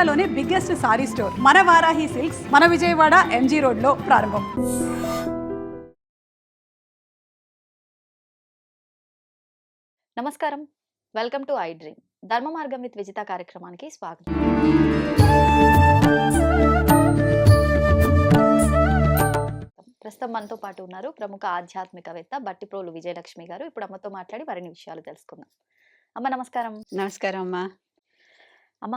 ఆసియాలోనే biggest sorry store మన Varahi silks మన Vijayawada MG రోడ్లో ప్రారంభం. నమస్కారం. వెల్కమ్ టు ఐ డ్రీమ్ ధర్మ మార్గం విత్ విజిత కార్యక్రమానికి స్వాగతం. ప్రస్తుతం మనతో పాటు ఉన్నారు ప్రముఖ ఆధ్యాత్మికవేత్త బట్టిప్రోలు విజయలక్ష్మి గారు. ఇప్పుడు అమ్మతో మాట్లాడి మరిన్ని విషయాలు తెలుసుకుందాం. అమ్మ నమస్కారం. నమస్కారం అమ్మా. అమ్మ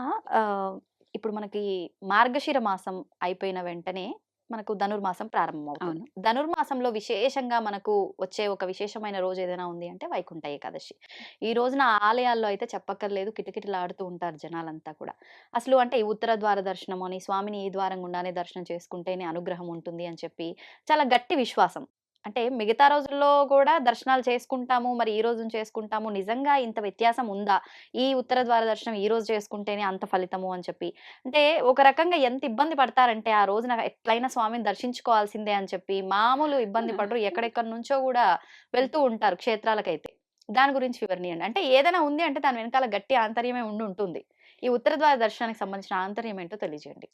ఇప్పుడు మనకి మార్గశిర మాసం అయిపోయిన వెంటనే మనకు ధనుర్మాసం ప్రారంభం అవుతుంది ధనుర్మాసంలో విశేషంగా మనకు వచ్చే ఒక విశేషమైన రోజు ఏదైనా ఉంది అంటే వైకుంఠ ఏకాదశి. ఈ రోజున ఆలయాల్లో అయితే చెప్పక్కర్లేదు. కిటకిటలాడుతూ ఉంటారు జనాలంతా కూడా. అసలు అంటే ఈ ఉత్తర ద్వార దర్శనం అని స్వామిని ఈ ద్వారం గుండానే దర్శనం చేసుకుంటేనే అనుగ్రహం ఉంటుంది అని చెప్పి చాలా గట్టి విశ్వాసం. అంటే మిగతా రోజుల్లో కూడా దర్శనాలు చేసుకుంటాము మరి ఈ రోజు చేసుకుంటాము. నిజంగా ఇంత వ్యత్యాసం ఉందా? ఈ ఉత్తర ద్వార దర్శనం ఈ రోజు చేసుకుంటేనే అంత ఫలితము అని చెప్పి. అంటే ఒక రకంగా ఎంత ఇబ్బంది పడతారంటే ఆ రోజున ఎట్లయినా స్వామిని దర్శించుకోవాల్సిందే అని చెప్పి మామూలు ఇబ్బంది పడరు. ఎక్కడెక్కడి నుంచో కూడా వెళ్తూ ఉంటారు క్షేత్రాలకైతే. దాని గురించి వివరణీయండి. అంటే ఏదైనా ఉంది అంటే దాని వెనకాల గట్టి ఆంతర్యమే ఉండి ఉంటుంది. ఈ ఉత్తర ద్వార దర్శనానికి సంబంధించిన ఆంతర్యం ఏంటో తెలియజేయండి.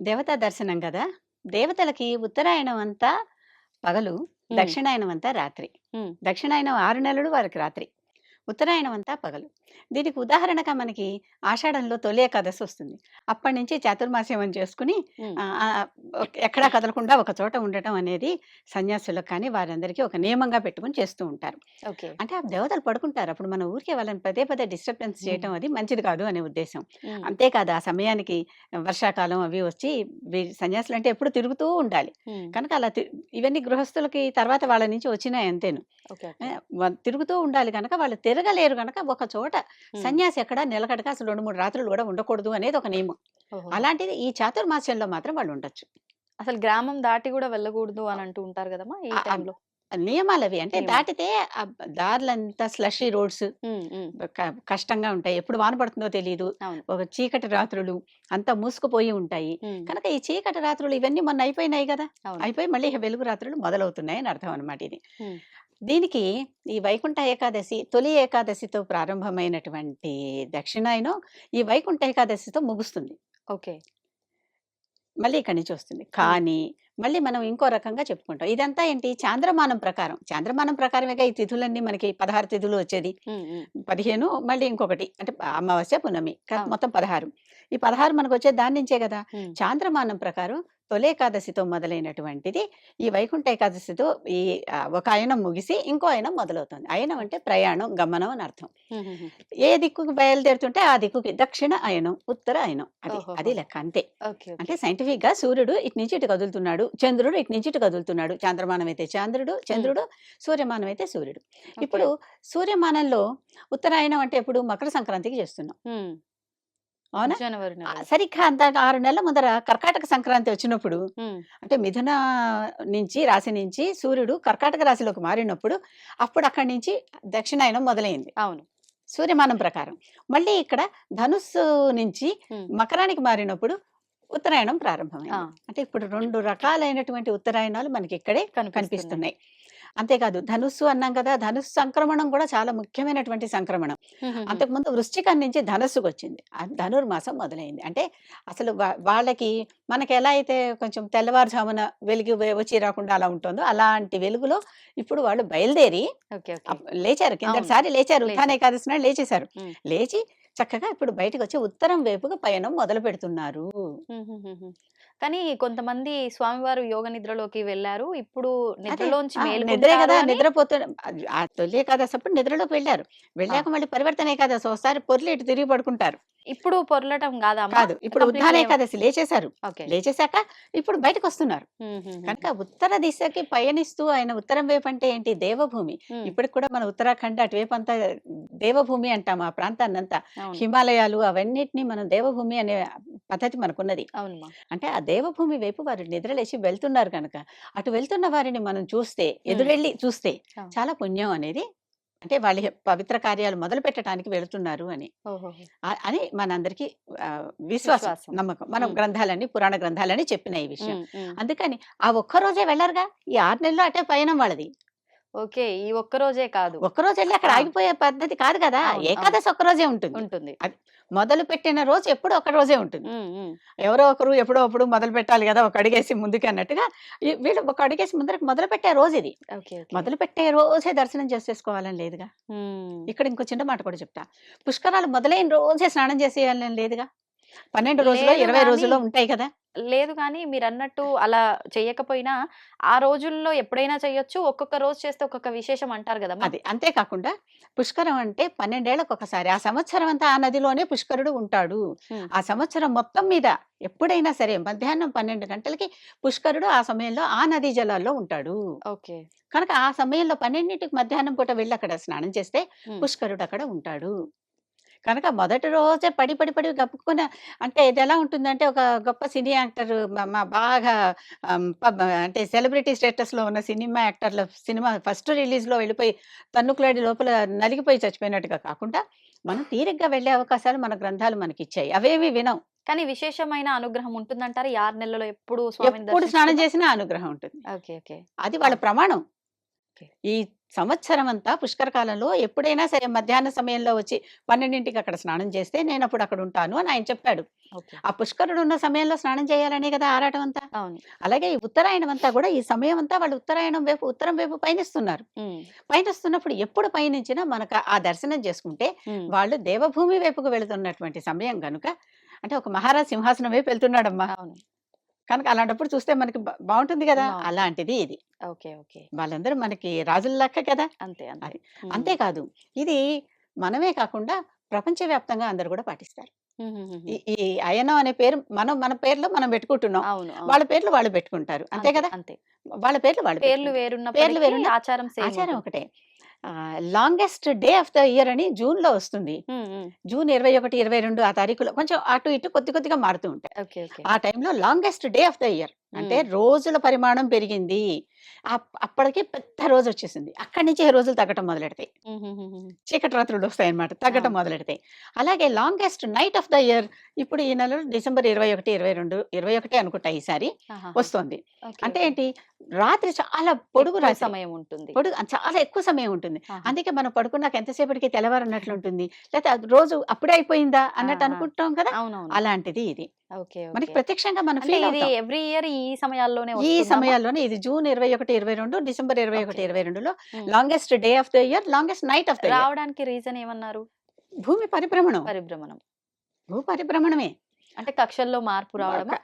దేవతా దర్శనం కదా? దేవతలకి ఉత్తరాయణం అంతా పగలు దక్షిణాయనం అంతా రాత్రి. దక్షిణాయనం ఆరు నెలలు వారికి రాత్రి. ఉత్తరాయణం అంతా పగలు. దీనికి ఉదాహరణగా మనకి ఆషాఢంలో తొలి ఏకాదశి వస్తుంది. అప్పటి నుంచి చాతుర్మాస్యం చేసుకుని ఎక్కడా కదలకుండా ఒక చోట ఉండటం అనేది సన్యాసులకు కానీ వారందరికీ ఒక నియమంగా పెట్టుకుని చేస్తూ ఉంటారు. అంటే ఆ దేవతలు పడుకుంటారు. అప్పుడు మన ఊరికే వాళ్ళని పదే పదే డిస్టర్బెన్స్ చేయటం అది మంచిది కాదు అనే ఉద్దేశం. అంతేకాదు ఆ సమయానికి వర్షాకాలం అవి వచ్చి సన్యాసులు అంటే ఎప్పుడు తిరుగుతూ ఉండాలి. కనుక అలా ఇవన్నీ గృహస్థులకి తర్వాత వాళ్ళ నుంచి వచ్చినాయి అంతేను. తిరుగుతూ ఉండాలి కనుక వాళ్ళు తిరగలేరు కనుక ఒక చోట. సన్యాసి ఎక్కడ నిలకడగా అసలు రెండు మూడు రాత్రులు కూడా ఉండకూడదు అనేది ఒక నియమం. అలాంటిది ఈ చాతుర్మాస్యంలో మాత్రం వాళ్ళు ఉండొచ్చు అసలు గ్రామం దాటి కూడా వెళ్ళకూడదు అని అంటూ ఉంటారు కదమ్మా ఈ టైంలో నియమాలు అవి అంటే. దాటితే దారులంతా స్లషీ రోడ్స్ కష్టంగా ఉంటాయి ఎప్పుడు వాన పడుతుందో తెలియదు. ఒక చీకటి రాత్రులు అంతా మూసుకుపోయి ఉంటాయి. కనుక ఈ చీకటి రాత్రులు ఇవన్నీ మొన్న అయిపోయినాయి కదా. అయిపోయి మళ్ళీ వెలుగు రాత్రులు మొదలవుతున్నాయి అని అర్థం అనమాట ఇది. దీనికి ఈ వైకుంఠ ఏకాదశి తొలి ఏకాదశితో ప్రారంభమైనటువంటి దక్షిణాయనం ఈ వైకుంఠ ఏకాదశితో ముగుస్తుంది. ఓకే. మళ్ళీ ఇక్కడి నుంచి వస్తుంది. కానీ మళ్ళీ మనం ఇంకో రకంగా చెప్పుకుంటాం. ఇదంతా ఏంటి? చాంద్రమానం ప్రకారం. చాంద్రమానం ప్రకారమేగా ఈ తిథులన్నీ మనకి పదహారు తిథులు వచ్చేది. పదిహేను మళ్ళీ ఇంకొకటి అంటే అమావాస్య అవును. మొత్తం పదహారు. ఈ పదహారు మనకు వచ్చే దాని నుంచే కదా. చాంద్రమానం ప్రకారం తొలేకాదశితో మొదలైనటువంటిది ఈ వైకుంఠ ఏకాదశితో ఈ ఒక అయనం ముగిసి ఇంకో అయనం మొదలవుతుంది అయనం అంటే ప్రయాణం గమనం అని అర్థం. ఏ దిక్కుకు బయలుదేరుతుంటే ఆ దిక్కుకి దక్షిణ అయనం ఉత్తర అయనం అది. అది లెక్క అంతే. అంటే సైంటిఫిక్గా సూర్యుడు ఇటు నుంచి ఇటు కదులుతున్నాడు చంద్రుడు ఇటు నుంచి ఇటు కదులుతున్నాడు చాంద్రమానం అయితే చంద్రుడు చంద్రుడు సూర్యమానం అయితే సూర్యుడు. ఇప్పుడు సూర్యమానంలో ఉత్తరాయణం అంటే ఎప్పుడు మకర సంక్రాంతికి చేస్తున్నాం. అవునా? సరిగ్గా అంత ఆరు నెలల ముందర కర్కాటక సంక్రాంతి వచ్చినప్పుడు. అంటే మిథున నుంచి రాశి నుంచి సూర్యుడు కర్కాటక రాశిలోకి మారినప్పుడు అప్పుడు అక్కడి నుంచి దక్షిణాయనం మొదలైంది. అవును. సూర్యమానం ప్రకారం. మళ్ళీ ఇక్కడ ధనుస్సు నుంచి. మకరానికి మారినప్పుడు ఉత్తరాయణం ప్రారంభమైంది. అంటే ఇప్పుడు రెండు రకాలైనటువంటి ఉత్తరాయణాలు మనకి ఇక్కడే కనిపిస్తున్నాయి. అంతేకాదు ధనుస్సు అన్నాం కదా ధనుస్సు సంక్రమణం కూడా చాలా ముఖ్యమైనటువంటి సంక్రమణం. అంతకుముందు వృశ్చికం నుంచి ధనస్సుకు వచ్చింది ధనుర్మాసం మొదలైంది అంటే అసలు వాళ్ళకి మనకి ఎలా అయితే కొంచెం తెల్లవారుజామున వెలుగు వచ్చి రాకుండా అలా ఉంటుందో అలాంటి వెలుగులో ఇప్పుడు వాళ్ళు బయలుదేరి లేచారు. కిందసారి లేచారు ఉత్థాన. ఏకాదశి నాడు లేచేశారు. లేచి చక్కగా ఇప్పుడు బయటకు వచ్చి ఉత్తరం వైపుగా పయనం మొదలు పెడుతున్నారు. కానీ కొంతమంది స్వామివారు యోగ నిద్రలోకి వెళ్ళారు. ఇప్పుడు నిద్రలోంచి నిద్రే కదా! నిద్రపోతూ తొలి ఏకాదశి అప్పుడు నిద్రలోకి వెళ్ళారు. వెళ్ళాక మళ్ళీ పరివర్తన ఏకాదశి ఒకసారి పొర్లి ఇటు తిరిగి పడుకుంటారు. ఇప్పుడు పొరలటం కాదా? కాదు. ఇప్పుడు ఏమ- ఏకాదశి లేచేశారు. లేచేశాక ఇప్పుడు బయటకు వస్తున్నారు. కనుక ఉత్తర దిశకి పయనిస్తూ ఆయన ఉత్తరం వైపు అంటే ఏంటి? దేవభూమి. ఇప్పటికి కూడా మన ఉత్తరాఖండ్ అటువైపు అంతా దేవభూమి అంటాం ఆ ప్రాంతాన్ని అంతా హిమాలయాలు అవన్నిటిని మనం దేవభూమి అనే పద్ధతి మనకున్నది. అంటే ఆ దేవభూమి వైపు వారు నిద్రలేసి వెళ్తున్నారు కనుక అటు వెళ్తున్న వారిని మనం చూస్తే ఎదురెళ్ళి చూస్తే. చాలా పుణ్యం అనేది. అంటే వాళ్ళ పవిత్ర కార్యాలు మొదలు పెట్టడానికి వెళుతున్నారు అని. అని మనందరికీ విశ్వాసం. నమ్మకం. మనం ఉమ్. గ్రంథాలన్నీ పురాణ గ్రంథాలని చెప్పిన ఈ విషయం. అందుకని ఆ ఒక్క రోజే వెళ్ళరుగా? ఈ ఆరు నెలలు అటే పయనం వాళ్ళది. ఓకే. ఈ ఒక్క రోజే కాదు. ఒక్క రోజు వెళ్ళి అక్కడ. ఆగిపోయే పద్ధతి కాదు కదా? ఏకాదశి ఒక్క రోజే ఉంటుంది. ఉంటుంది. మొదలు పెట్టిన రోజు ఎప్పుడు ఒక రోజే ఉంటుంది. ఎవరో ఒకరు ఎప్పుడో అప్పుడు మొదలు పెట్టాలి కదా ఒక అడిగేసి ముందుకి అన్నట్టుగా వీళ్ళు ఒక అడిగేసి ముందరకు మొదలు పెట్టే రోజు ఇది. మొదలు పెట్టే రోజే దర్శనం చేసేసుకోవాలని లేదుగా. ఇక్కడ ఇంకో చిన్న మాట కూడా చెప్తా. పుష్కరాలు మొదలైన రోజే స్నానం చేసేయాలని లేదుగా? పన్నెండు రోజుల్లో లేదు ఇరవై రోజుల్లో ఉంటాయి కదా? లేదు కానీ మీరు అన్నట్టు అలా చేయకపోయినా ఆ రోజుల్లో ఎప్పుడైనా చేయొచ్చు ఒక్కొక్క రోజు చేస్తే ఒక్కొక్క విశేషం అంటారు కదా అది అంతేకాకుండా పుష్కరం అంటే పన్నెండేళ్ళకు ఒకసారి ఆ సంవత్సరం అంతా ఆ నదిలోనే పుష్కరుడు ఉంటాడు. ఆ సంవత్సరం మొత్తం మీద ఎప్పుడైనా సరే మధ్యాహ్నం పన్నెండు గంటలకి పుష్కరుడు ఆ సమయంలో ఆ నదీ జలాల్లో ఉంటాడు. ఓకే. కనుక ఆ సమయంలో పన్నెండింటికి మధ్యాహ్నం పూట వెళ్ళి అక్కడ స్నానం చేస్తే. పుష్కరుడు అక్కడ ఉంటాడు. కనుక మొదటి రోజే పడి పడి పడి గప్పుకున్న అంటే ఇది ఎలా ఉంటుందంటే ఒక గొప్ప సినీ యాక్టర్ మా బాగా ఆమ్, పబ్- అంటే సెలబ్రిటీ స్టేటస్లో ఉన్న సినిమా యాక్టర్ల సినిమా ఫస్ట్ రిలీజ్లో వెళ్ళిపోయి తన్నుకులాడి లోపల నలిగిపోయి చచ్చిపోయినట్టుగా కాకుండా మనం తీరిగ్గా వెళ్ళే అవకాశాలు మన గ్రంథాలు మనకి ఇచ్చాయి అవేవి వినం కానీ విశేషమైన అనుగ్రహం ఉంటుందంటారు? ఈ ఆరు నెలలలో ఎప్పుడు స్వామిని ఎప్పుడు స్నానం దర్శించుకున్నా? చేసినా అనుగ్రహం ఉంటుంది. Okay okay. అది వాళ్ళ ప్రమాణం. ఈ సంవత్సరం అంతా పుష్కర కాలంలో ఎప్పుడైనా సరే మధ్యాహ్న సమయంలో వచ్చి పన్నెండింటికి అక్కడ స్నానం చేస్తే నేను అప్పుడు అక్కడ ఉంటాను అని ఆయన చెప్పాడు. ఆ పుష్కరుడు ఉన్న సమయంలో స్నానం చేయాలనే కదా ఆరాటం అంతా. అలాగే ఈ ఉత్తరాయణం అంతా కూడా ఈ సమయం అంతా వాళ్ళు ఉత్తరాయణం వైపు ఉత్తరం వైపు పయనిస్తున్నారు. పయనిస్తున్నప్పుడు ఎప్పుడు పయనించినా మనకు ఆ దర్శనం చేసుకుంటే. వాళ్ళు దేవభూమి వైపుకు వెళుతున్నటువంటి సమయం కనుక అంటే ఒక మహారాజ్ సింహాసనం వైపు వెళ్తున్నాడమ్మా. కనుక అలాంటప్పుడు చూస్తే మనకి బాగుంటుంది కదా. అలాంటిది ఇది. Okay okay. వాళ్ళందరూ మనకి రాజుల లెక్క కదా! అంతే అంతే. అంతేకాదు ఇది మనమే కాకుండా ప్రపంచవ్యాప్తంగా అందరు కూడా పాటిస్తారు. ఈ అయనం అనే పేరు మనం మన పేర్లో మనం పెట్టుకుంటున్నాం. వాళ్ళ పేర్లు వాళ్ళు పెట్టుకుంటారు. అంతే కదా! అంతే. వాళ్ళ పేర్లు వాళ్ళు పేర్లు పెట్టుకుంటారు. వేరున్నప్పటికీ వేరున్న- ఆచారం ఆచారం ఒకటే. Longest day of the year అని జూన్లో వస్తుంది జూన్ ఇరవై ఒకటి ఇరవై రెండు ఆ తారీఖులో కొంచెం అటు ఇటు కొద్ది కొద్దిగా మారుతూ ఉంటాయి. ఆ టైంలో longest day of the year. అంటే. రోజుల పరిమాణం పెరిగింది అప్- అప్పటికి పెద్ద రోజు వచ్చేసింది అక్కడి నుంచి రోజులు తగ్గటం మొదలెడతాయి. చీకటి రాత్రులు వస్తాయి అన్నమాట తగ్గటం. మొదలెడతాయి అలాగే longest night of the year ఇప్పుడు ఈ నెలలో డిసెంబర్ ఇరవై ఒకటి ఇరవై రెండు ఇరవై ఒకటి అనుకుంటా ఈసారి. వస్తుంది అంటే. ఏంటి రాత్రి చాలా పొడుగు సమయం ఉంటుంది పొడుగు చాలా ఎక్కువ సమయం ఉంటుంది. అందుకే మనం పడుకున్నాక ఎంతసేపటికి తెల్లవారన్నట్లు ఉంటుంది లేకపోతే రోజు అప్పుడే అయిపోయిందా అన్నట్టు. అనుకుంటాం కదా అలాంటిది ఇది మనకి. ప్రత్యక్షంగా మనం ఎవ్రీ ఇయర్ ఈ సమయాల్లోనే ఈ వస్తుందా? అమ్మా? సమయాల్లోనే ఇది జూన్ ఇరవై ఒకటి ఇరవై రెండు డిసెంబర్ ఇరవై ఒకటి. ఇరవై రెండులో. Longest day of the year longest night of the రావడానికి రీజన్ ఏమన్నారు? భూమి పరిభ్రమణం. పరిభ్రమణం. భూ పరిభ్రమణమే. అంటే కక్షల్లో మార్పు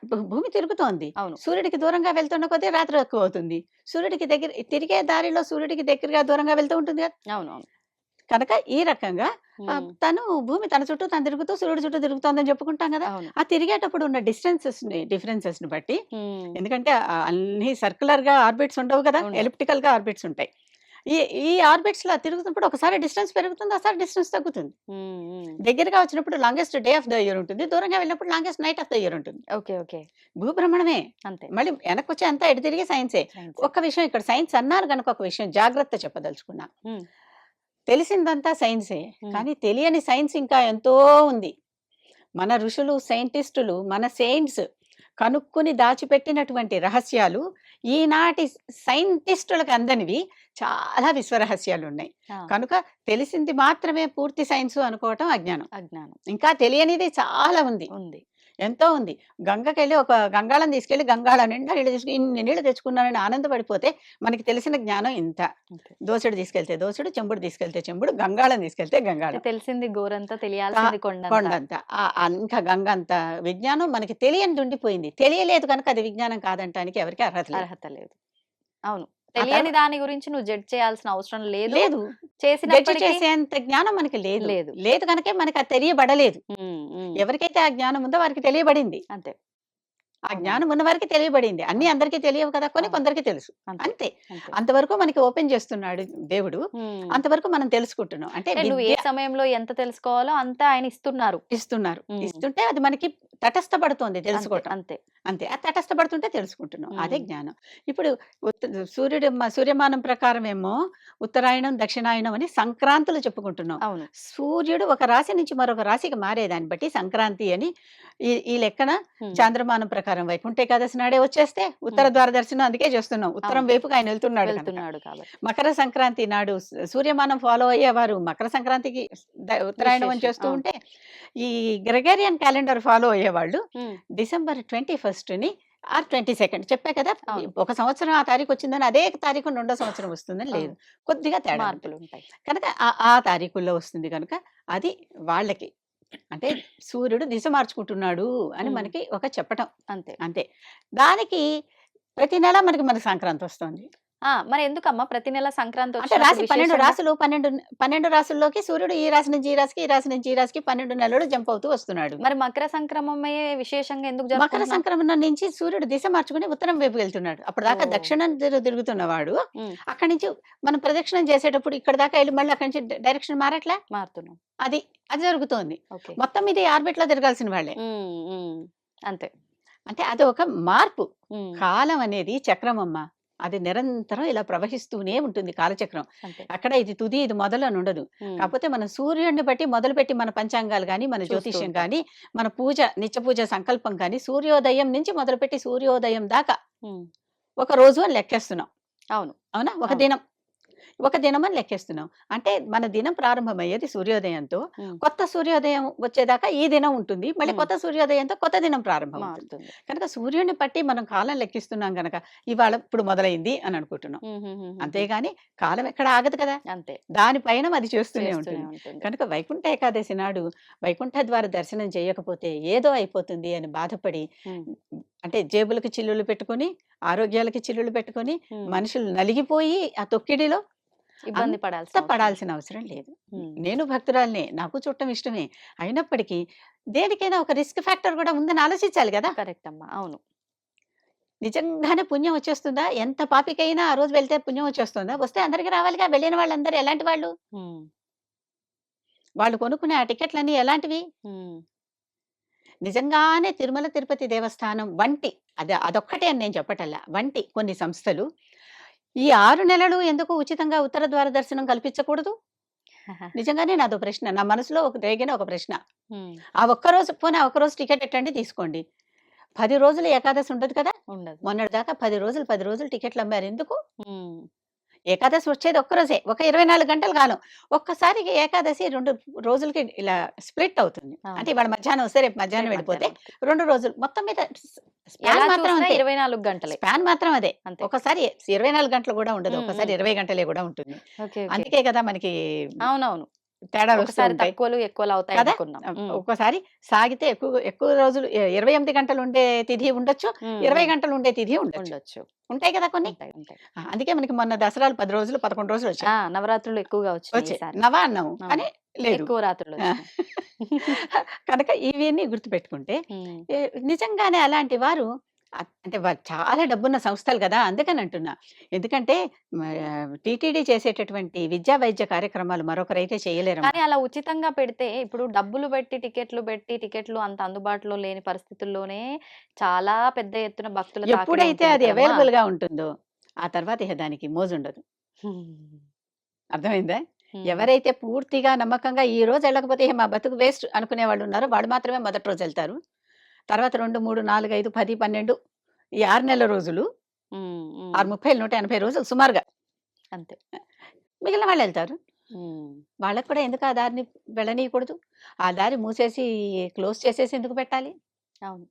భూ- భూమి తిరుగుతోంది. అవును. సూర్యుడికి దూరంగా వెళ్తున్న కొద్దీ రాత్రి ఎక్కువ అవుతుంది. సూర్యుడికి దగ్గర తిరిగే దారిలో సూర్యుడికి దగ్గరగా దూరంగా వెళ్తూ ఉంటుంది కదా? అవును అవును కనుక ఈ రకంగా ఆ, తను భూమి తన చుట్టూ తను తిరుగుతూ సూర్యుడి చుట్టూ తిరుగుతోందని చెప్పుకుంటాం కదా! అవును. ఆ తిరిగేటప్పుడు ఉన్న డిస్టెన్సెస్ని డిఫరెన్సెస్ని బట్టి ఉమ్, ఎందుకంటే ఆ అన్ని సర్కులర్గా ఆర్బిట్స్ ఉండవు కదా! ఉండవు. ఎలిప్టికల్గా ఆర్బిట్స్ ఉంటాయి. ఈ ఈ ఆర్బిట్స్లో తిరుగుతున్నప్పుడు ఒకసారి డిస్టెన్స్ పెరుగుతుంది ఒకసారి డిస్టెన్స్ తగ్గుతుంది. ఉమ్, ఉమ్. దగ్గరగా వచ్చినప్పుడు longest day of the year ఉంటుంది దూరంగా వెళ్ళినప్పుడు longest night of the year ఉంటుంది. Okay okay. భూభ్రమణమే అంతే. మళ్ళీ వెనక్కి వచ్చే అంతా ఎటు తిరిగి సైన్సే. Science. ఒక్క విషయం ఇక్కడ సైన్స్ అన్నారు కనుక ఒక విషయం జాగ్రత్త చెప్పదలుచుకున్నా. తెలిసిందంతా సైన్సే. కానీ తెలియని సైన్స్ ఇంకా ఎంతో ఉంది. మన ఋషులు సైంటిస్టులు మన సెయింట్స్ కనుక్కుని దాచిపెట్టినటువంటి రహస్యాలు ఈనాటి సైంటిస్టులకు అందనివి చాలా విశ్వరహస్యాలు ఉన్నాయి కనుక తెలిసింది మాత్రమే పూర్తి సైన్స్ అనుకోవటం అజ్ఞానం. అజ్ఞానం. ఇంకా తెలియనిది చాలా ఉంది. ఉంది. ఎంతో ఉంది. గంగకి వెళ్ళి ఒక గంగాళం తీసుకెళ్ళి గంగాళ నిండా నీళ్ళు తీసుకుని ఇన్ని నీళ్ళు తెచ్చుకున్నానని ఆనందపడిపోతే మనకి తెలిసిన జ్ఞానం ఇంత. దోసుడు తీసుకెళ్తే దోసుడు చెంబుడు తీసుకెళ్తే చెంబుడు గంగాళం తీసుకెళ్తే గంగాళం. తెలిసింది గోరంతా తెలియాల్సింది కొండంతా. ఇంకా గంగ అంత విజ్ఞానం మనకి తెలియని ఉండిపోయింది తెలియలేదు కనుక అది విజ్ఞానం కాదంటానికి ఎవరికి అర్హత అర్హత లేదు. అవును. తెలియని దాని గురించి నువ్వు జడ్జ్ చేయాల్సిన అవసరం లేదు. లేదు. చేసినప్పటికీ చేసేంత జ్ఞానం మనకి లేదు. లేదు. లేదు కనుకే మనకి అది తెలియబడలేదు. ఎవరికైతే ఆ జ్ఞానం ఉందో వారికి తెలియబడింది. అంతే. ఆ. జ్ఞానం ఉన్న వారికి తెలియబడింది. అన్ని అందరికీ తెలియవు కదా? కొన్ని అవును. కొందరికి తెలుసు. అంతే. అంతే. అంతే. అంతవరకు మనకి ఓపెన్ చేస్తున్నాడు దేవుడు. అంతవరకు మనం తెలుసుకుంటున్నాం. అంటే నువ్వు ఏ సమయంలో ఎంత తెలుసుకోవాలో అంత ఆయన ఇస్తున్నారు. ఇస్తున్నారు. ఇస్తుంటే అది మనకి తటస్థపడుతోంది తెలుసుకోవటం అంతే అంతే. ఆ తటస్థపడుతుంటే తెలుసుకుంటున్నాం. అదే. జ్ఞానం. ఇప్పుడు సూర్యుడు సూర్యమానం ప్రకారం ఏమో ఉత్తరాయణం దక్షిణాయనం అని సంక్రాంతులు చెప్పుకుంటున్నాం. సూర్యుడు ఒక రాశి నుంచి మరొక రాశికి మారేదాన్ని బట్టి సంక్రాంతి అని ఈ ఈ లెక్కన. చాంద్రమానం ప్రకారం వైకుంఠ ఏకాదశి నాడే వచ్చేస్తే ఉత్తర. ద్వార దర్శనం అందుకే చేస్తున్నాం. ఉత్తరం. వైపుకి ఆయన వెళ్తున్నాడు మకర సంక్రాంతి నాడు సూర్యమానం ఫాలో అయ్యేవారు మకర సంక్రాంతికి ఉత్తరాయణం అని చేస్తూ. ఉంటే ఈ గ్రెగేరియన్ క్యాలెండర్ ఫాలో అయ్యేవాళ్ళు ఉమ్. డిసెంబర్ ట్వంటీ ని ఆర్ ట్వంటీ సెకండ్. చెప్పా కదా. ఒక సంవత్సరం ఆ తారీఖు వచ్చిందని అదే తారీఖు రెండో సంవత్సరం వస్తుందని లేదు. కొద్దిగా తేడా. మార్పులు ఉంటాయి కనుక ఆ- ఆ తారీఖుల్లో వస్తుంది కనుక అది వాళ్ళకి. అంటే సూర్యుడు దిశ మార్చుకుంటున్నాడు అని. మనకి ఒక చెప్పటం. అంతే. అంతే. దానికి ప్రతి నెల మనకి మన సంక్రాంతి వస్తుంది. మరి ఎందుకమ్మా? ప్రతి నెల సంక్రాంతి అంటే రాశి పన్నెండు రాసులు పన్నెండు పన్నెండు రాసుల్లోకి సూర్యుడు ఈ రాశి నుంచి ఈ రాశికి ఈ రాశి నుంచి ఈ రాశికి పన్నెండు నెలలు జంప్ అవుతూ వస్తున్నాడు. మరి మకర సంక్రమమే విశేషంగా ఎందుకు మకర? సంక్రమణ నుంచి సూర్యుడు దిశ మార్చుకుని ఉత్తరం వైపు వెళ్తున్నాడు. అప్పుడు దాకా. దక్షిణం తిరు- తిరుగుతున్నవాడు. అక్కడి నుంచి మనం ప్రదక్షిణం చేసేటప్పుడు ఇక్కడ దాకా వెళ్ళి మళ్ళీ అక్కడి నుంచి డైరెక్షన్ మారట్లే? మారుతున్నాం. అది అది జరుగుతోంది. మొత్తం ఇది ఆర్బిట్లో తిరగాల్సిన వాళ్ళే. అంతే. అంటే అది ఒక మార్పు. కాలం అనేది చక్రం అమ్మ అది నిరంతరం ఇలా ప్రవహిస్తూనే ఉంటుంది కాలచక్రం అక్కడ ఇది తుది ఇది మొదలు అని ఉండదు. కాకపోతే మన సూర్యుడిని బట్టి మొదలుపెట్టి మన పంచాంగాలు కానీ మన జ్యోతిష్యం. కానీ మన పూజ నిత్య పూజ సంకల్పం కానీ సూర్యోదయం నుంచి మొదలుపెట్టి సూర్యోదయం దాకా. ఒక రోజు అని లెక్కేస్తున్నాం అవును అవునా ఒక. దినం ఒక దినం అని లెక్కేస్తున్నాం అంటే మన దినం ప్రారంభమయ్యేది సూర్యోదయంతో. కొత్త సూర్యోదయం వచ్చేదాకా ఈ దినం ఉంటుంది మళ్ళీ. కొత్త సూర్యోదయంతో కొత్త దినం ప్రారంభం అవుతుంది కనుక సూర్యుడిని బట్టి మనం కాలం లెక్కిస్తున్నాం కనుక ఇవాళ ఇప్పుడు మొదలైంది అని అనుకుంటున్నాం. అంతేగాని కాలం ఎక్కడ ఆగదు కదా అంతే దానిపైన అది చేస్తూనే ఉంటుంది కనుక వైకుంఠ ఏకాదశి నాడు వైకుంఠ ద్వార దర్శనం చేయకపోతే ఏదో అయిపోతుంది అని బాధపడి. అంటే జేబులకి చిల్లులు పెట్టుకొని ఆరోగ్యాలకి చిల్లులు పెట్టుకొని. మనుషులు నలిగిపోయి ఆ తొక్కిడిలో ఇబ్బంది అంత పడాల్సిన అవసరం పడాల్సిన అవసరం లేదు. నేను భక్తురాలనే. నాకు చుట్టం ఇష్టమే. అయినప్పటికీ దేనికైనా ఒక రిస్క్ ఫ్యాక్టర్ కూడా ఉందని ఆలోచించాలి కదా! కరెక్ట్ అమ్మా అవును. నిజంగానే పుణ్యం వచ్చేస్తుందా? ఎంత పాపికైనా ఆ రోజు వెళ్తే పుణ్యం వచ్చేస్తుందా? వస్తే అందరికి రావాలిగా. వెళ్ళిన వాళ్ళందరూ ఎలాంటి వాళ్ళు. వాళ్ళు కొనుక్కునే ఆ టికెట్లన్నీ ఎలాంటివి. నిజంగానే తిరుమల తిరుపతి దేవస్థానం వంటి అది అదొక్కటే అని నేను చెప్పటల్లా వంటి కొన్ని సంస్థలు ఈ ఆరు నెలలు ఎందుకు ఉచితంగా ఉత్తర ద్వార దర్శనం కల్పించకూడదు? నిజంగానే నాదో ప్రశ్న. నా మనసులో ఒక రేగిన ఒక ప్రశ్న. ఆ ఒక్క రోజు పోనీ ఆ ఒక్క రోజు టికెట్ ఎట్టండి తీసుకోండి. పది రోజులు ఏకాదశి ఉండదు కదా? ఉండదు. మొన్నటి దాకా పది రోజులు పది రోజులు టికెట్లు అమ్మారు. ఎందుకు. ఏకాదశి వచ్చేది ఒక్క రోజే ఒక ఇరవై నాలుగు గంటల కాలం. ఒక్కసారికి ఏకాదశి రెండు రోజులకి ఇలా స్ప్లిట్ అవుతుంది. అంటే ఇవాళ మధ్యాహ్నం వస్తే రేపు మధ్యాహ్నం వెళ్ళిపోతే. రెండు రోజులు మొత్తం మీద స్పాన్ మాత్రం ఇరవై నాలుగు గంటలే. స్పాన్ మాత్రం అదే. ఒకసారి ఇరవై నాలుగు గంటలు కూడా ఉండదు. ఒకసారి. ఇరవై గంటలే కూడా ఉంటుంది. అందుకే కదా మనకి అవునవును. తేడాలు వస్తూ ఒకసారి తక్కువలు ఎక్కువలు అవుతాయి కదా? అనుకున్నాం. ఒక్కోసారి సాగితే ఎక్కువ ఎక్కువ రోజులు ఇరవై ఎనిమిది గంటలు ఉండే తిథి ఉండొచ్చు ఇరవై. గంటలు ఉండే తిథి ఉండొచ్చు ఉండొచ్చు ఉంటాయి కదా కొన్ని అందుకే మనకి మొన్న దసరాలు పది రోజులు పదకొండు రోజులు వచ్చాయి నవరాత్రులు ఎక్కువగా వచ్చాయి. నవా అన్నాము. కానీ లేదు ఎక్కువ రాత్రులు. కనుక ఇవన్నీ గుర్తుపెట్టుకుంటే నిజంగానే అలాంటి వారు అ- అంటే చాలా డబ్బున్న సంస్థలు కదా అందుకని అంటున్నా ఎందుకంటే టీటీడీ చేసేటటువంటి విద్యా వైద్య కార్యక్రమాలు మరొకరైతే చేయలేరు కానీ అలా ఉచితంగా పెడితే ఇప్పుడు డబ్బులు పెట్టి టికెట్లు పెట్టి టికెట్లు అంత అందుబాటులో లేని పరిస్థితుల్లోనే చాలా పెద్ద ఎత్తున భక్తుల తాకిడి ఎప్పుడైతే ఉంటుంది అది కదమ్మా. అవైలబుల్గా ఉంటుందో ఆ తర్వాత ఇక దానికి మోజు ఉండదు. అర్థమైందా. ఎవరైతే పూర్తిగా నమ్మకంగా ఈ రోజు వెళ్ళకపోతే "ఏ, మా బతుకు వేస్ట్ అనుకునే వాళ్ళు ఉన్నారో వాళ్ళు మాత్రమే మొదటి రోజు వెళ్తారు తర్వాత రెండు మూడు నాలుగు ఐదు పది పన్నెండు ఈ ఆరు నెలల రోజులు. ఆరు ముప్పై నూట ఎనభై రోజులు సుమారుగా. అంతే. మిగిలిన వాళ్ళు వెళ్తారు. వాళ్ళకు కూడా ఎందుకు ఆ దారిని వెళ్ళనీయకూడదు? ఆ దారి మూసేసి క్లోజ్ చేసేసి ఎందుకు పెట్టాలి? అవును.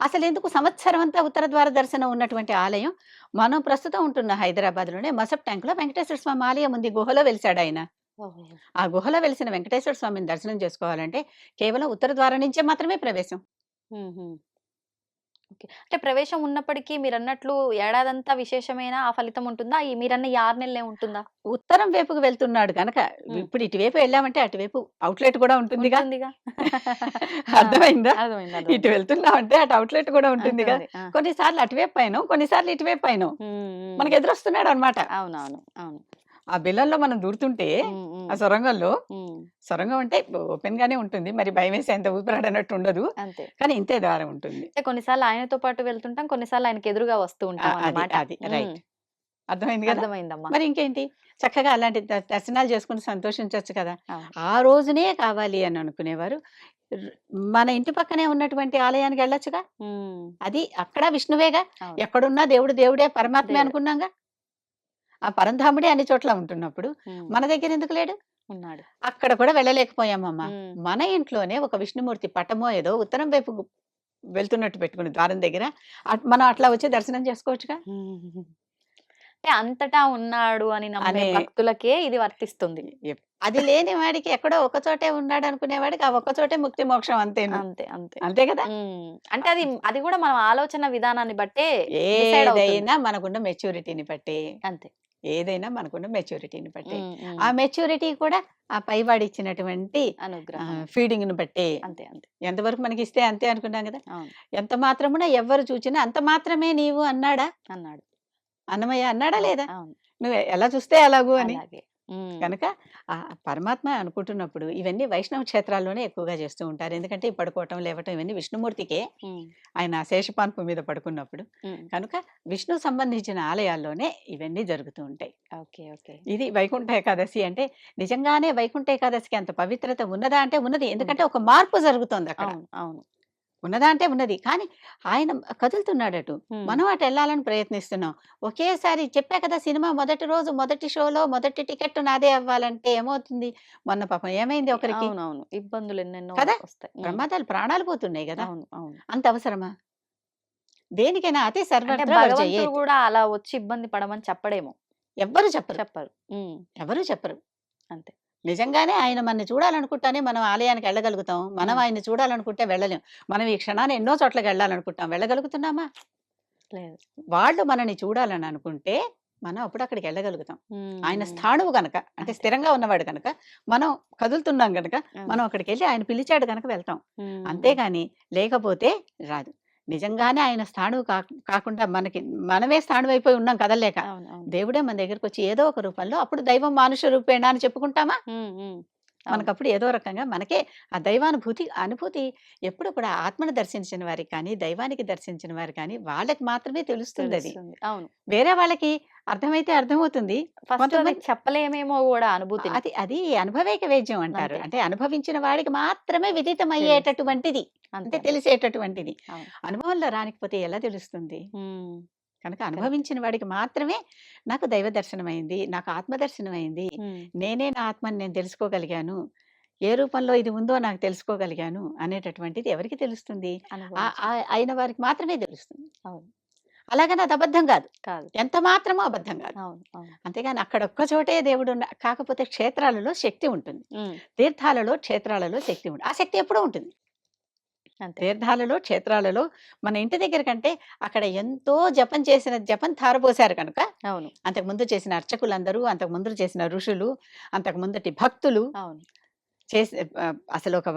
అసలు ఎందుకు సంవత్సరం అంతా ఉత్తర ద్వార దర్శనం ఉన్నటువంటి ఆలయం మనం ప్రస్తుతం ఉంటున్న హైదరాబాద్లోనే మసప్ ట్యాంక్లో వెంకటేశ్వర స్వామి ఆలయం ఉంది. గుహలో వెలిసాడు ఆయన. ఆ గుహలో వెలిసిన వెంకటేశ్వర స్వామిని దర్శనం చేసుకోవాలంటే కేవలం ఉత్తర ద్వారం నుంచే మాత్రమే ప్రవేశం. ఓకే. అంటే ప్రవేశం ఉన్నప్పటికీ మీరు అన్నట్లు ఏడాదంతా విశేషమైన ఆ ఫలితం ఉంటుందా? ఈ మీరన్న ఈ ఆరు నెలలే ఉంటుందా? ఉత్తరం వైపుకు వెళ్తున్నాడు కనుక. ఇప్పుడు ఇటువైపు వెళ్ళామంటే అటువైపు అవుట్లెట్ కూడా ఉంటుందిగా. ఉంటుందిగా. అర్థమైందా? అర్థమైంది ఇటు అర్థమైంది. వెళ్తున్నామంటే అటు అవుట్లెట్ కూడా ఉంటుందిగా. ఉంటుంది, ఆ. కొన్నిసార్లు అటువైపు పైన కొన్నిసార్లు ఇటువైపు ఉమ్. మనకు ఎదురొస్తున్నాడు అనమాట అవునవును అవును. ఆ బిల్లల్లో మనం దూరుతుంటే ఆ సొరంగంలో సొరంగం అంటే ఓపెన్ గానే ఉంటుంది. మరి భయం వేసి అంత ఊపిరాడనట్టు ఉండదు. అంతే. కానీ ఇంతే దారం ఉంటుంది. కొన్నిసార్లు ఆయనతో పాటు వెళ్తుంటాం కొన్నిసార్లు ఆయనకి ఎదురుగా వస్తూ ఉంటాం అది రైట్. అర్థమైంది కదా? అర్థమైందమ్మా. మరి ఇంకేంటి? చక్కగా అలాంటి దర్శనాలు చేసుకుని సంతోషించవచ్చు కదా. ఆ రోజునే కావాలి అని అనుకునేవారు. మన ఇంటి పక్కనే ఉన్నటువంటి ఆలయానికి వెళ్ళొచ్చుగా? అది అక్కడ విష్ణువేగా. ఎక్కడున్నా దేవుడు దేవుడే పరమాత్మే. అనుకున్నాగా? ఆ పరంధాముడే అన్ని చోట్ల ఉంటున్నప్పుడు మన దగ్గర ఎందుకు లేడు? ఉన్నాడు. అక్కడ కూడా వెళ్ళలేకపోయామమ్మా. మన ఇంట్లోనే ఒక విష్ణుమూర్తి పటమో ఏదో ఉత్తరం వైపు వెళ్తున్నట్టు పెట్టుకుని ద్వారం దగ్గర. మనం అట్లా వచ్చి దర్శనం చేసుకోవచ్చుగా. అంటే అంతటా ఉన్నాడు అని నమ్మే అనే- భక్తులకే ఇది వర్తిస్తుంది. అది లేని వాడికి ఎక్కడో ఒక చోటే ఉన్నాడు అనుకునేవాడికి ఆ ఒక్క చోటే ముక్తి మోక్షం అంతేను. అంతే అంతే. అంతే కదా? ఉమ్, అంటే అది అది కూడా మనం ఆలోచన విధానాన్ని బట్టే decide అవుతుంది. ఏదైనా మనకున్న మెచ్యూరిటీని బట్టి అంతే. ఏదైనా మనకున్న మెచ్యూరిటీని బట్టి ఉమ్, ఉమ్, ఆ మెచ్యూరిటీ కూడా ఆ పైవాడి ఇచ్చినటువంటి అనుగ్రహం ఫీడింగ్ను బట్టి అంతే అంతే. ఎంతవరకు మనకి ఇస్తే అంతే అనుకున్నాం కదా? అవును. ఎంత మాత్రమున ఎవరు చూచినా అంత మాత్రమే నీవు అన్నాడా? అన్నాడు. అన్నమయ్య అన్నాడా లేదా? నువ్వు ఎలా చూస్తే అలాగూ అని? కనుక ఆ పరమాత్మ అనుకుంటున్నప్పుడు ఇవన్నీ వైష్ణవ క్షేత్రాల్లోనే ఎక్కువగా చేస్తూ ఉంటారు. ఎందుకంటే ఈ పడుకోవటం లేవటం ఇవన్నీ విష్ణుమూర్తికే ఆయన శేషపాన్పు మీద పడుకున్నప్పుడు. కనుక విష్ణు సంబంధించిన ఆలయాల్లోనే ఇవన్నీ జరుగుతూ ఉంటాయి. ఓకే. ఓకే. ఇది వైకుంఠ ఏకాదశి అంటే నిజంగానే వైకుంఠ ఏకాదశికి అంత పవిత్రత ఉన్నదా అంటే ఉన్నది. ఎందుకంటే ఒక మార్పు జరుగుతోంది అక్కడ అవును. ఉన్నదా అంటే ఉన్నది. కానీ ఆయన కదులుతున్నాడు అటు ఉమ్, మనం అటు వెళ్ళాలని ప్రయత్నిస్తున్నాం. ఒకేసారి చెప్పా కదా సినిమా మొదటి రోజు మొదటి షోలో మొదటి టికెట్ నాదే అవ్వాలంటే ఏమవుతుంది? మొన్న పాపం ఏమైంది ఒకరికి? ఇబ్బందులు ఎన్నెన్నో కదా? ప్రమాదాలు ప్రాణాలు పోతున్నాయి కదా! అవును. అవును. అంత అవసరమా? దేనికైనా అతి సర్వత్ర. కూడా అలా వచ్చి ఇబ్బంది పడమని చెప్పడేమో. ఎవ్వరు చెప్పరు. చెప్పరు. ఎవరు చెప్పరు. అంతే. నిజంగానే ఆయన మన చూడాలనుకుంటానే మనం ఆలయానికి వెళ్ళగలుగుతాం. మనం మ్. ఆయన్ని చూడాలనుకుంటే వెళ్ళలేం. మనం ఈ క్షణాన్ని ఎన్నో చోట్లకి వెళ్ళాలనుకుంటాం. వెళ్ళగలుగుతున్నామా? లేదు. వాళ్ళు మనని చూడాలని అనుకుంటే మనం అప్పుడు అక్కడికి వెళ్ళగలుగుతాం. ఆయన స్థాణువు గనక అంటే. స్థిరంగా ఉన్నవాడు గనక మనం కదులుతున్నాం గనక. మనం అక్కడికి వెళ్ళి ఆయన పిలిచాడు గనక వెళ్తాం. అంతేగాని లేకపోతే రాదు. నిజంగానే ఆయన స్థాణువు కాకు- కాకుండా మనకి మనమే స్థాణువు అయిపోయి ఉన్నాం కదలేక దేవుడే మన దగ్గరకు వచ్చి ఏదో ఒక రూపంలో అప్పుడు దైవం మానుష రూపేణ అని చెప్పుకుంటామా. మనకప్పుడు ఏదో రకంగా మనకే ఆ దైవానుభూతి అనుభూతి ఎప్పుడు కూడా ఆత్మను దర్శించిన వారికి కానీ దైవానికి దర్శించిన వారు కానీ వాళ్ళకి మాత్రమే తెలుస్తుంది అది. అవును. వేరే వాళ్ళకి అర్థమైతే అర్థమవుతుంది. చెప్పలేమేమో కూడా అనుభూతి అది అది అనుభవైక వేద్యం అంటారు. అంటే అనుభవించిన వాడికి మాత్రమే విదితమయ్యేటటువంటిది. అంటే తెలిసేటటువంటిది. అనుభవంలో రానికపోతే ఎలా తెలుస్తుంది? కనుక అనుభవించిన వాడికి మాత్రమే నాకు దైవ దర్శనమైంది నాకు ఆత్మ దర్శనమైంది నేనే నా ఆత్మని నేను తెలుసుకోగలిగాను ఏ రూపంలో ఇది ఉందో నాకు తెలుసుకోగలిగాను అనేటటువంటిది ఎవరికి తెలుస్తుంది? అయిన వారికి మాత్రమే తెలుస్తుంది. అవును. అలాగని అది అబద్ధం కాదు. కాదు. ఎంత మాత్రమో అబద్ధం కాదు. అంతేగాని అక్కడ ఒక్క చోటే దేవుడు కాకపోతే క్షేత్రాలలో శక్తి ఉంటుంది. తీర్థాలలో క్షేత్రాలలో శక్తి ఉంటుంది ఆ శక్తి ఎప్పుడూ ఉంటుంది. అంతే తీర్థాలలో క్షేత్రాలలో మన ఇంటి దగ్గర కంటే అక్కడ ఎంతో జపం చేసిన జపం ధారపోశారు కనుక అవును. అంతకు ముందు చేసిన అర్చకులందరూ అంతకు ముందు చేసిన ఋషులు అంతకు ముందటి భక్తులు అవును. చేసి అసలు ఒక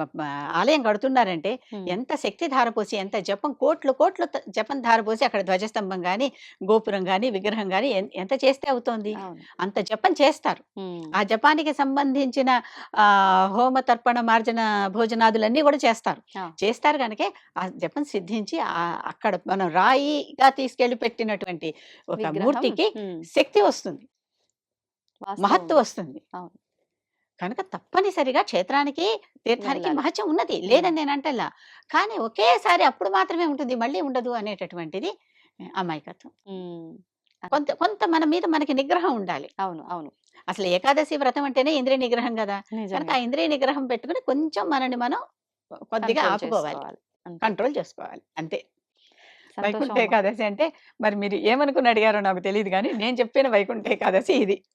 ఆలయం కడుతున్నారంటే ఉమ్, ఎంత శక్తి ధారపోసి ఎంత జపం కోట్లు కోట్లు త- జపం ధారపోసి అక్కడ ధ్వజస్తంభం గాని గోపురం గాని విగ్రహం గాని ఎన్- ఎంత చేస్తే అవుతోంది? అవును. అంత జపం చేస్తారు. ఉమ్, ఆ జపానికి సంబంధించిన ఆ హోమ తర్పణ మార్జన భోజనాదులన్నీ కూడా చేస్తారు. ఆ. చేస్తారు కనుకే ఆ జపం సిద్ధించి ఆ అక్కడ మనం రాయిగా తీసుకెళ్ళి పెట్టినటువంటి ఒక విగ్రహం, మూర్తికి ఉమ్, శక్తి వస్తుంది. వాస్తవం. మహత్తు వస్తుంది. అవును. కనుక తప్పనిసరిగా క్షేత్రానికి తీర్థానికి వెళ్ళాలి. మహత్యం ఉన్నది. లేదని నేను అంటలా కానీ ఒకేసారి అప్పుడు మాత్రమే ఉంటుంది. మళ్ళీ ఉండదు అనేటటువంటిది అమాయకత్వం. ఉమ్, కొంత కొంత మన మీద మనకి నిగ్రహం ఉండాలి. అవును. అవును. అసలు ఏకాదశి వ్రతం అంటేనే ఇంద్రియ నిగ్రహం కదా! కనుక నిజమే. ఆ ఇంద్రియ నిగ్రహం పెట్టుకుని కొంచెం మనని మనం కొద్దిగా Control ఆపుకోవాలి. చేసుకోవాలి. అంతే. కంట్రోల్ చేసుకోవాలి. అంతే. వైకుంఠ అమ్మా. ఏకాదశి అంటే మరి మీరు ఏమనుకుని అడిగారో నాకు తెలియదు కానీ నేను చెప్పిన వైకుంఠ ఏకాదశి ఇది.